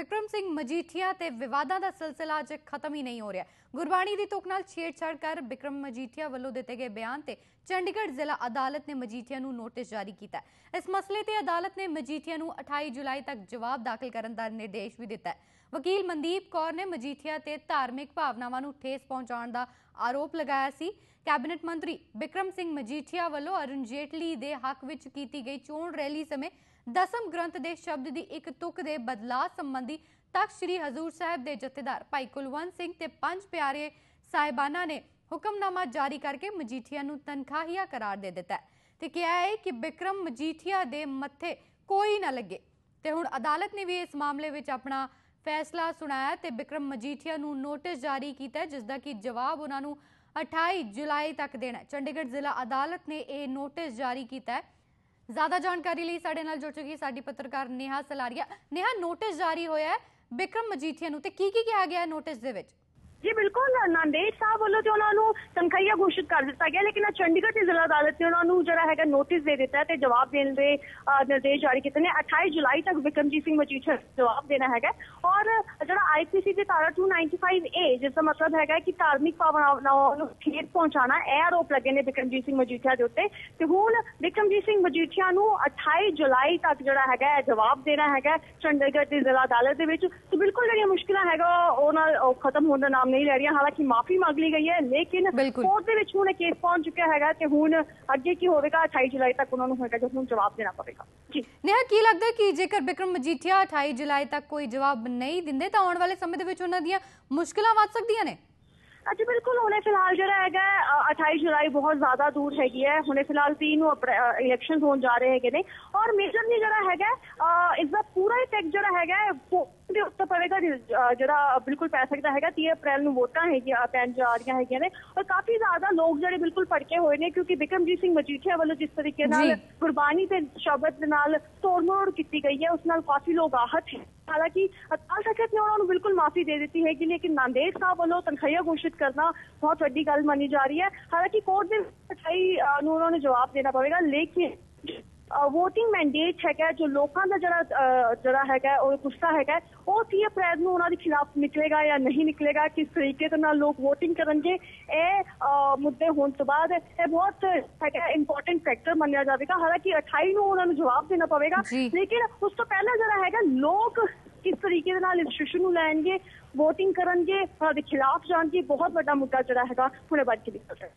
ਬਿਕਰਮ ਸਿੰਘ ਮਜੀਠੀਆ ਤੇ ਵਿਵਾਦਾਂ ਦਾ ਸਿਲਸਿਲਾ ਅਜੇ ਖਤਮ ਹੀ ਨਹੀਂ ਹੋ ਰਿਹਾ। ਗੁਰਬਾਣੀ ਦੀ ਤੁਕ ਨਾਲ ਛੇੜਛਾੜ ਕਰ ਬਿਕਰਮ ਮਜੀਠੀਆ ਵੱਲੋਂ ਦਿੱਤੇ ਗਏ ਬਿਆਨ ਤੇ ਚੰਡੀਗੜ੍ਹ ਜ਼ਿਲ੍ਹਾ ਅਦਾਲਤ ਨੇ ਮਜੀਠੀਆ ਨੂੰ ਨੋਟਿਸ ਜਾਰੀ ਕੀਤਾ ਇਸ ਮਸਲੇ ਤੇ ਅਦਾਲਤ ਨੇ ਮਜੀਠੀਆ ਨੂੰ 28 ਜੁਲਾਈ ਤੱਕ ਜਵਾਬ ਦਾਖਲ ਕਰਨ ਦਾ ਨਿਰਦੇਸ਼ ਵੀ ਦਿੱਤਾ ਹੈ। ਵਕੀਲ ਮਨਦੀਪ ਕੌਰ ਨੇ ਮਜੀਠੀਆ ਤੇ ਧਾਰਮਿਕ ਭਾਵਨਾਵਾਂ ਨੂੰ ਠੇਸ ਪਹੁੰਚਾਉਣ ਦਾ ਆਰੋਪ ਲਗਾਇਆ ਸੀ। ਕੈਬਨਿਟ ਮੰਤਰੀ ਬਿਕਰਮ ਸਿੰਘ ਮਜੀਠੀਆ ਵੱਲੋਂ ਅਰੁਣ ਜੇਟਲੀ ਦੇ ਹੱਕ ਵਿੱਚ ਕੀਤੀ ਗਈ ਚੋਣ ਰੈਲੀ ਸਮੇਂ ਦਸਮ ਗ੍ਰੰਥ ਦੇ ਸ਼ਬਦ ਦੀ ਇੱਕ ਤੁਕ ਦੇ ਬਦਲਾਅ ਸੰਬੰਧੀ ਤਖਤ ਸ੍ਰੀ ਹਜ਼ੂਰ ਸਾਹਿਬ ਦੇ ਜਥੇਦਾਰ ਭਾਈ ਕੁਲਵੰਤ ਸਿੰਘ ਤੇ ਪੰਜ ਪਿਆਰੇ ਸਾਹਿਬਾਨਾਂ ਨੇ ਹੁਕਮਨਾਮਾ ਜਾਰੀ ਕਰਕੇ ਮਜੀਠੀਆ ਨੂੰ ਤਨਖਾਹੀਆ ਕਰਾਰ ਦੇ ਦਿੱਤਾ ਤੇ ਕਿਹਾ ਹੈ ਕਿ ਬਿਕਰਮ ਮਜੀਠੀਆ ਦੇ ਮੱਥੇ ਕੋਈ ਨਾ ਲੱਗੇ। ਤੇ ਹੁਣ ਅਦਾਲਤ ਨੇ ਵੀ ਇਸ ਮਾਮਲੇ ਵਿੱਚ ਆਪਣਾ ਫੈਸਲਾ ਸੁਣਾਇਆ ਤੇ ਬਿਕਰਮ ਮਜੀਠੀਆ ਨੂੰ ਨੋਟਿਸ ਜਾਰੀ ਕੀਤਾ ਹੈ, ਜਿਸ ਦਾ ਕਿ ਜਵਾਬ ਉਹਨਾਂ ਨੂੰ 28 ਜੁਲਾਈ ਤੱਕ ਦੇਣਾ ਚੰਡੀਗੜ੍ਹ ਜ਼ਿਲ੍ਹਾ ਅਦਾਲਤ ਨੇ ਇਹ ਨੋਟਿਸ ਜਾਰੀ ਕੀਤਾ ਹੈ। ਜ਼ਿਆਦਾ ਜਾਣਕਾਰੀ ਲਈ ਸਾਡੇ ਨਾਲ ਜੁੜ ਚੁੱਕੀ ਸਾਡੀ ਪੱਤਰਕਾਰ ਨੇਹਾ ਸਲਾਰੀਆ। ਨੇਹਾ ਨੋਟਿਸ ਜਾਰੀ ਹੋਇਆ ਹੈ ਬਿਕਰਮ ਮਜੀਠੀਆ ਨੂੰ ਤੇ ਕੀ ਕੀ ਕਿਹਾ ਗਿਆ ਹੈ ਨੋਟਿਸ ਦੇ ਵਿੱਚ? ਜੀ, ਬਿਲਕੁਲ, ਨਾਂਦੇੜ ਸਾਹਿਬ ਵੱਲੋਂ ਤੇ ਉਹਨਾਂ ਨੂੰ ਤਨਖਾਹੀਆ ਘੋਸ਼ਿਤ ਕਰ ਦਿੱਤਾ ਗਿਆ, ਲੇਕਿਨ ਅੱਜ ਚੰਡੀਗੜ੍ਹ ਦੀ ਜ਼ਿਲ੍ਹਾ ਅਦਾਲਤ ਨੇ ਉਹਨਾਂ ਨੂੰ ਜਿਹੜਾ ਹੈਗਾ ਨੋਟਿਸ ਦੇ ਦਿੱਤਾ ਤੇ ਜਵਾਬ ਦੇਣ ਦੇ ਨਿਰਦੇਸ਼ ਜਾਰੀ ਕੀਤੇ ਨੇ। 28 ਜੁਲਾਈ ਤੱਕ ਵਿਕਰਮਜੀਤ ਸਿੰਘ ਮਜੀਠੀਆ ਜਵਾਬ ਦੇਣਾ ਹੈਗਾ। ਔਰ ਜਿਹੜਾ ਆਈਪੀਸੀ ਦੀ ਧਾਰਾ 295 ਏ ਜਿਸ ਦਾ ਮਤਲਬ ਹੈਗਾ ਕਿ ਧਾਰਮਿਕ ਭਾਵਨਾਵਾਂ ਨੂੰ ਠੇਸ ਪਹੁੰਚਾਉਣਾ, ਇਹ ਆਰੋਪ ਲੱਗੇ ਨੇ ਵਿਕਰਮਜੀਤ ਸਿੰਘ ਮਜੀਠੀਆ ਦੇ ਉੱਤੇ। ਤੇ ਹੁਣ ਵਿਕਰਮਜੀਤ ਸਿੰਘ ਮਜੀਠੀਆ ਨੂੰ 28 ਜੁਲਾਈ ਤੱਕ ਜਿਹੜਾ ਹੈਗਾ ਜਵਾਬ ਦੇਣਾ ਹੈਗਾ ਚੰਡੀਗੜ੍ਹ ਦੀ ਜ਼ਿਲ੍ਹਾ ਅਦਾਲਤ ਦੇ ਵਿੱਚ। ਤੇ ਬਿਲਕੁਲ ਜਿਹੜੀਆਂ ਮੁਸ਼ਕਿਲਾਂ ਹੈਗਾ ਉਹਨਾਂ ਖਤਮ ਹੋਣ ਦਾ ਨਾਮ ਨਹੀਂ ਲੈ ਰਹੀਆਂ ਹਾਲਾਂਕਿ ਮਾਫੀ ਮੰਗ ਲਈ ਗਈ ਹੈ ਲੇਕਿਨ। ਕੋਰਟ ਦੇ ਵਿੱਚ ਹੁਣ ਕੇਸ ਪਹੁੰਚ ਚੁੱਕਿਆ ਹੈਗਾ ਤੇ ਹੁਣ ਅੱਗੇ ਕੀ ਹੋਵੇਗਾ 28 ਜੁਲਾਈ ਤੱਕ ਉਹਨਾਂ ਨੂੰ ਹੋਏਗਾ ਜਦੋਂ ਹੁਣ ਜਵਾਬ ਦੇਣਾ ਪਵੇਗਾ। ਜੀ। ਨੇਹਾ ਕੀ ਲੱਗਦਾ ਕਿ ਜੇਕਰ ਬਿਕਰਮ ਮਜੀਠੀਆ 28 ਜੁਲਾਈ ਤੱਕ ਕੋਈ ਜਵਾਬ ਨਹੀਂ ਦਿੰਦੇ ਤਾਂ ਆਉਣ ਵਾਲੇ ਸਮੇਂ ਦੇ ਵਿੱਚ ਉਹਨਾਂ ਦੀਆਂ ਮੁਸ਼ਕਲਾਂ ਵੱਧ ਸਕਦੀਆਂ ਨੇ? ਅੱਜ ਬਿਲਕੁਲ ਹੁਣੇ ਫਿਲਹਾਲ ਜਿਹੜਾ ਹੈਗਾ ਅ, 28 ਜੁਲਾਈ ਬਹੁਤ ਜ਼ਿਆਦਾ ਦੂਰ ਹੈਗੀ ਹੈ। ਹੁਣੇ ਫਿਲਹਾਲ 3 ਨੂੰ ਇਲੈਕਸ਼ਨਸ ਹੋਣ ਜਾ ਰਹੇ ਹੈਗੇ ਨੇ। ਔਰ ਮੇਜਰਲੀ ਜਿਹੜਾ ਹੈਗਾ ਇਸ ਦਾ ਪੂਰਾ ਹੀ ਟੈਕ ਜਿਹੜਾ ਹੈਗਾ ਹੈ, ਵੋਟ ਦੇ ਉੱਤੇ ਪਵੇਗਾ ਅ, ਜਿਹੜਾ ਬਿਲਕੁਲ ਪੈ ਸਕਦਾ ਹੈਗਾ 30 ਅਪ੍ਰੈਲ ਨੂੰ ਵੋਟਾਂ ਹੈਗੀਆਂ ਪੈਣ ਜਾ ਰਹੀਆਂ ਹੈਗੀਆਂ ਨੇ ਔਰ ਕਾਫੀ ਜ਼ਿਆਦਾ ਲੋਕ ਜਿਹੜੇ ਬਿਲਕੁਲ ਭੜਕੇ ਹੋਏ ਨੇ ਕਿਉਂਕਿ ਬਿਕਰਮਜੀਤ ਸਿੰਘ ਮਜੀਠੀਆ ਵੱਲੋਂ ਜਿਸ ਤਰੀਕੇ ਨਾਲ ਜੀ। ਗੁਰਬਾਣੀ ਤੇ ਸ਼ਬਦ ਦੇ ਨਾਲ ਤੋੜ-ਮੋੜ ਕੀਤੀ ਗਈ ਹੈ ਉਸ ਨਾਲ ਕਾਫੀ ਲੋਕ ਆਹਤ ਹੈ ਹਾਲਾਂਕਿ ਅਕਾਲ ਤਖਤ ਨੇ ਉਹਨਾਂ ਨੂੰ ਬਿਲਕੁਲ ਮਾਫੀ ਦੇ ਦਿੱਤੀ ਹੈਗੀ ਲੇਕਿਨ ਨਾਂਦੇੜ ਸਾਹਿਬ ਵੱਲੋਂ ਤਨਖਾਹੀਆ ਘੋਸ਼ਿਤ ਕਰਨਾ ਬਹੁਤ ਵੱਡੀ ਗੱਲ ਮੰਨੀ ਜਾ ਰਹੀ ਹੈ ਹਾਲਾਂਕਿ ਕੋਰਟ ਦੇ ਅਠਾਈ ਨੂੰ ਉਹਨਾਂ ਨੂੰ ਜਵਾਬ ਦੇਣਾ ਵੋਟਿੰਗ ਮੈਂਡੇਟ ਹੈਗਾ ਜੋ ਲੋਕਾਂ ਦਾ ਜਿਹੜਾ ਜਿਹੜਾ ਹੈਗਾ ਉਹ ਗੁੱਸਾ ਹੈਗਾ ਉਹ 30 ਅਪ੍ਰੈਲ ਨੂੰ ਉਹਨਾਂ ਦੇ ਖਿਲਾਫ ਨਿਕਲੇਗਾ ਜਾਂ ਨਹੀਂ ਨਿਕਲੇਗਾ? ਕਿਸ ਤਰੀਕੇ ਦੇ ਨਾਲ ਲੋਕ VOTING ਕਰਨਗੇ? ਇਹ ਮੁੱਦੇ ਹੋਣ ਤੋਂ ਬਾਅਦ ਇਹ ਬਹੁਤ ਹੈਗਾ ਇੰਪੋਰਟੈਂਟ ਫੈਕਟਰ ਮੰਨਿਆ ਜਾਵੇਗਾ। ਹਾਲਾਂਕਿ 28 ਨੂੰ ਉਹਨਾਂ ਨੂੰ ਜਵਾਬ ਦੇਣਾ ਪਵੇਗਾ। ਲੇਕਿਨ ਉਸ ਤੋਂ ਪਹਿਲਾਂ ਜਿਹੜਾ ਹੈਗਾ ਲੋਕ ਕਿਸ ਤਰੀਕੇ ਦੇ ਨਾਲ ਇਸ ਇਸ਼ੂ ਨੂੰ ਲੈਣਗੇ VOTING ਕਰਨਗੇ ਉਹਨਾਂ ਦੇ ਖਿਲਾਫ ਜਾਣਗੇ ਬਹੁਤ ਵੱਡਾ ਮੁੱਦਾ ਜਿਹੜਾ ਹੈਗਾ ਹੁਣੇ ਵੱਧ ਕੇ ਨਿਕਲ ਰਿਹਾ ਹੈ